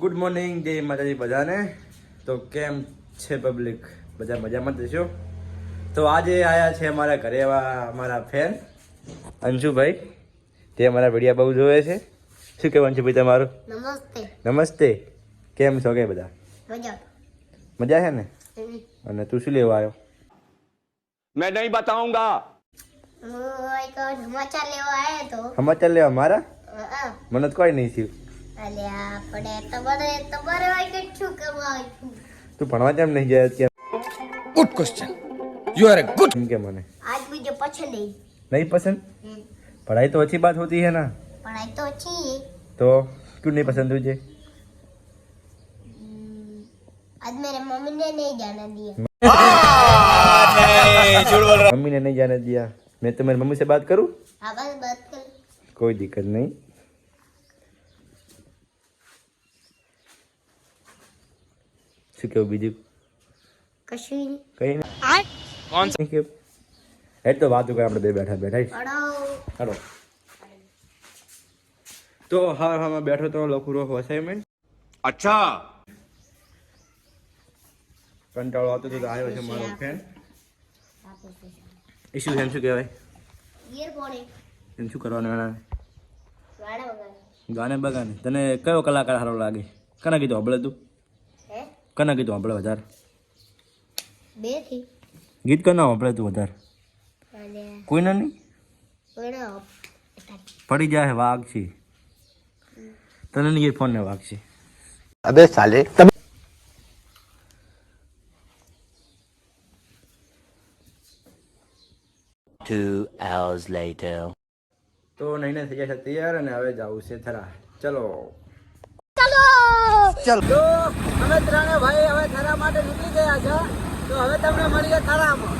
Good morning જય માતાજી બધાને. તો કેમ છે પબ્લિક બધા મજામાં જશો તો આજે આવ્યા છે અમારા ઘરે એવા અમારા ફેન અંશુભાઈ. તે અમારા વિડીયા બહુ જોવે છે. શું કહેવું અંશુભાઈ તમારું? નમસ્તે. નમસ્તે. કેમ છો કે બધા? મજા. છે ને? અને તું શું લેવા આવ્યો? મેં નહીં બતાઉંગા સમાચાર લેવા આવ્યો લેવા મારા? મને કોઈ નહીં થયું. અલ્યા पढ़वा जब नहीं गया क्या? Good question you are a good के माने। आज मुझे पसंद नहीं। नहीं पसंद? हम्म। पढ़ाई तो अच्छी बात होती है ना। पढ़ाई तो अच्छी है। तो क्यों नहीं पसंद तुझे? हम्म। आज मेरे मम्मी ने नहीं जाने दिया। आ, नहीं, मम्मी ने नहीं जाने दिया। मैं तो मेरी मम्मी से बात करूँ? हाँ बस बात कर। कोई दिक्कत नहीं। શું કેવું બીજું? કશું કઈ નહીં. કોણ કે એ તો વાત કરે આપણે બે બેઠા બેઠા હાલો તો હા હા બેઠો તો લખું રહો અસાઇનમેન્ટ અચ્છા. કંટાળો આવતો તો આવ્યો છે મારો ફેન ઇશ્યુ એમ શું કહેવાય? એમ શું કરવાનું એના? ગાને બગાને તને કયો કલાકાર સારો લાગે? કના કીધું? હબળે તું કના ગીત વાપરે વધારે? બેથી ગીત કના વાપરે તું વધારે? કોઈના નહીં? પડી જાય વાઘ છે. તને નહીં ફોન ને વાઘ છે. અબે સાલે Two hours later. તો નહીં થઈ જશે તૈયાર અને હવે જવું છે થરા. ચલો. તો અમે ત્રણે ભાઈ હવે થરા માટે નીકળી ગયા છે તો હવે તમને મળીએ થરામાં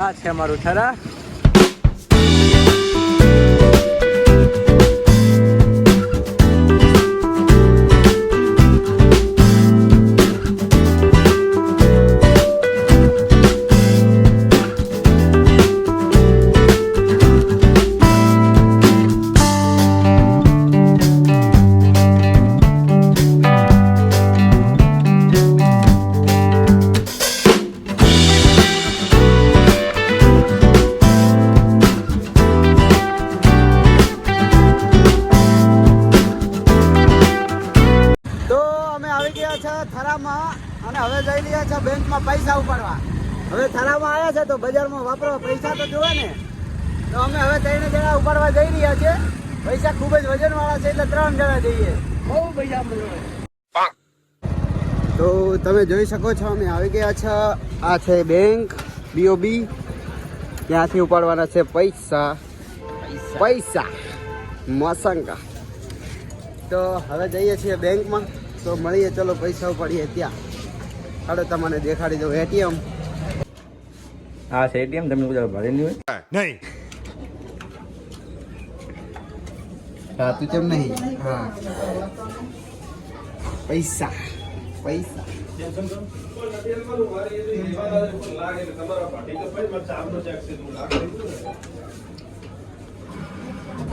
આ છે મારું થરા હવે રહ્યા છે બેંકમાં પૈસા ઉપાડવા. હવે થરામાં આવ્યા છે તો બજારમાં વાપરવા પૈસા તો જોવે ને. તો અમે હવે ત્રણ જણા ઉપાડવા જઈ રહ્યા છે પૈસા ખૂબ જ વજનવાળા છે એટલે ત્રણ જણા જઈએ. બહુ પૈસા મળે તો તમે જોઈ શકો છો અમે આવી ગયા છે. આ છે બેંક બીઓબી ત્યાંથી ઉપાડવાના છે પૈસા. પૈસા. મસંગા. તો હવે જઈએ છીએ બેંકમાં. તો મળીએ ચલો પૈસા ઉપાડીએ ત્યાં. હાલો તમને દેખાડી દઉં એટીએમ આ છે એટીએમ તમને બધા ભરેલી હોય नहीं હા તું કેમ નહીં હા પૈસા પૈસા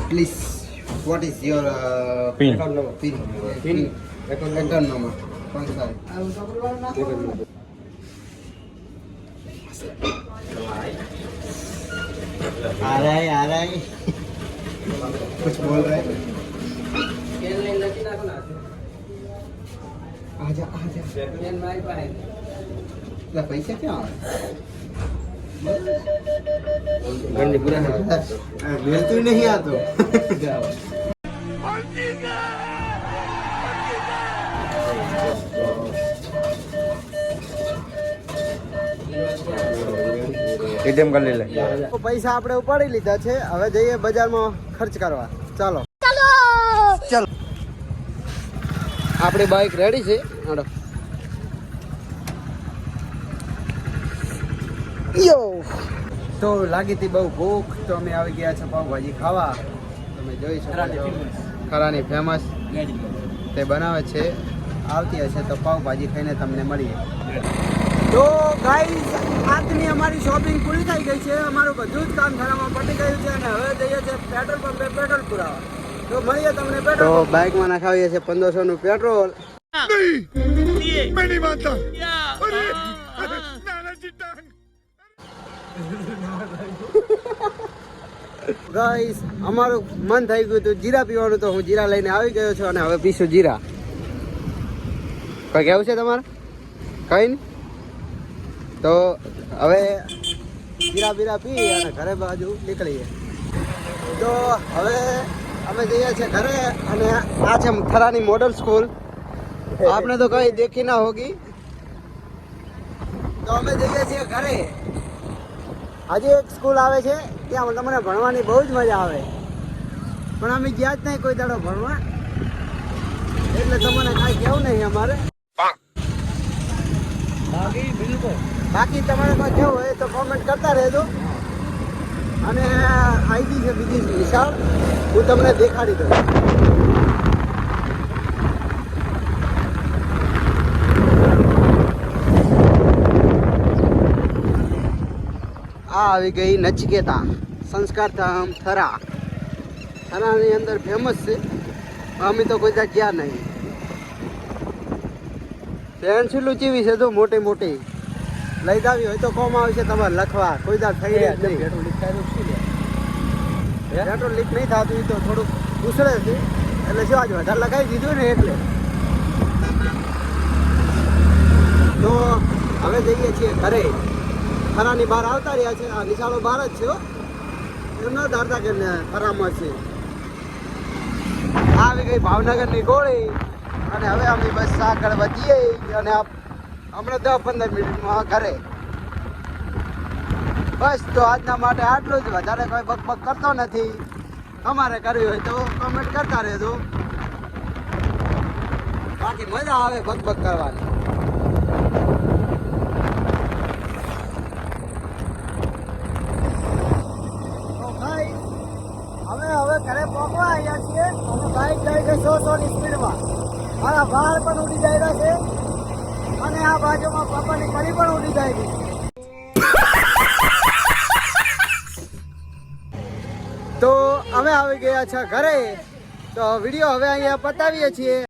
please what is your Pin. Account number pin pin account account number પૈસા आ रहा है, आ रहा है। कुछ बोल रहा है? आजा आजा पैसे क्या? गंडे पूरा है बिल्कुल नहीं आता तो। એટીએમ કરી લે. પૈસા આપણે ઉપાડી લીધા છે. હવે જઈએ બજારમાં ખર્ચ કરવા. ચાલો. ચાલો! આપણી બાઇક રેડી છે. હાડો યો! તો લાગી હતી બહુ ભૂખ. તો અમે આવી ગયા છે પાઉભાજી ખાવા. તમે જોઈ શકો ખરાની ફેમસ તે બનાવે છે. આવતી હશે તો પાઉભાજી ખાઈને તમને મળીએ. તો ગાઈઝ આજની અમારી શોપિંગ પૂરી થઈ ગઈ છે. અમારું બધું જ કામ ખરામાં પતી ગયું છે અને હવે જઈએ છીએ પેટ્રોલ પંપે પેટ્રોલ પુરાવા. તો મળીએ તમને પેટ્રોલ તો બાઇકમાં નખાવીએ છીએ પંદરસો નું પેટ્રોલ ગાઈસ અમારું મન થઈ ગયું હતું જીરા પીવાનું તો હું જીરા લઈને આવી ગયો છું અને હવે પીશું જીરા. કઈ કેવું છે તમારે? કઈ નહીં. તો હવે જીરા બીરા પી અને ઘરે બાજુ નીકળીએ. તો હવે અમે જઈએ છીએ ઘરે અને આ છે થરાની મોડલ સ્કૂલ આપણે તો કઈ દેખી ના હોગી. તો અમે જઈએ છીએ ઘરે. આજે એક સ્કૂલ આવે છે, ત્યાં તમને ભણવાની બહુ જ મજા આવે. પણ અમે ગયા જ નહીં કોઈ દાડો ભણવા. એટલે તમને કાંઈ કેવું નહીં અમારે. બાકી તમારે કોઈ કેવું હોય તો કોમેન્ટ કરતા રહેજો. અને આઈડી છે બીજી વિશાળ. હું તમને દેખાડી દઉં. આ આવી ગઈ નચકેતા, સંસ્કાર ધામ, થરા. થરાની અંદર ફેમસ છે. અમે તો કોઈ ત્યાં ગયા નહીં. પેન્સિલો ચીવી છે તો મોટી મોટી. લઈ આવી હોય તો કોમ આવશે તમારે લખવા. કોઈ દાડ થઈ રહ્યા નહીં. પેટ્રોલ લીક નહીં થતું તો થોડુંક ઉછળે છે. એટલે શું આજે વધારે લગાવી દીધું ને એટલે. તો હવે જઈએ છીએ ઘરે. ખરાની બહાર આવતા રહ્યા છે. આ નિશાળો બહાર જ છે એમ ન ધારતા કે ખરામાં છે. આ આવી ગઈ ભાવનગરની ગોળી. અને હવે અમે બસ આગળ વધીએ અને આપ હમણાં દસ પંદર મિનિટમાં ઘરે. બસ, તો આજના માટે આટલું જ. વધારે કોઈ બકબક કરતો નથી. અમારે કરવી હોય તો કમેન્ટ કરતા રહેજો. બાકી મજા આવે બકબક કરવાની તો ભાઈ અમે હવે ઘરે પહોંચવા આવ્યા છીએ અને બાઇક જાય છે સો સો ની સ્પીડમાં મારા વાળ પણ ઉડી જાય છે અને આ બાજુમાં પાપાની પરી પણ ઉડી જાય તો અમે આવી ગયા છે ઘરે. તો વીડિયો હવે અહીંયા પતાવીએ છીએ.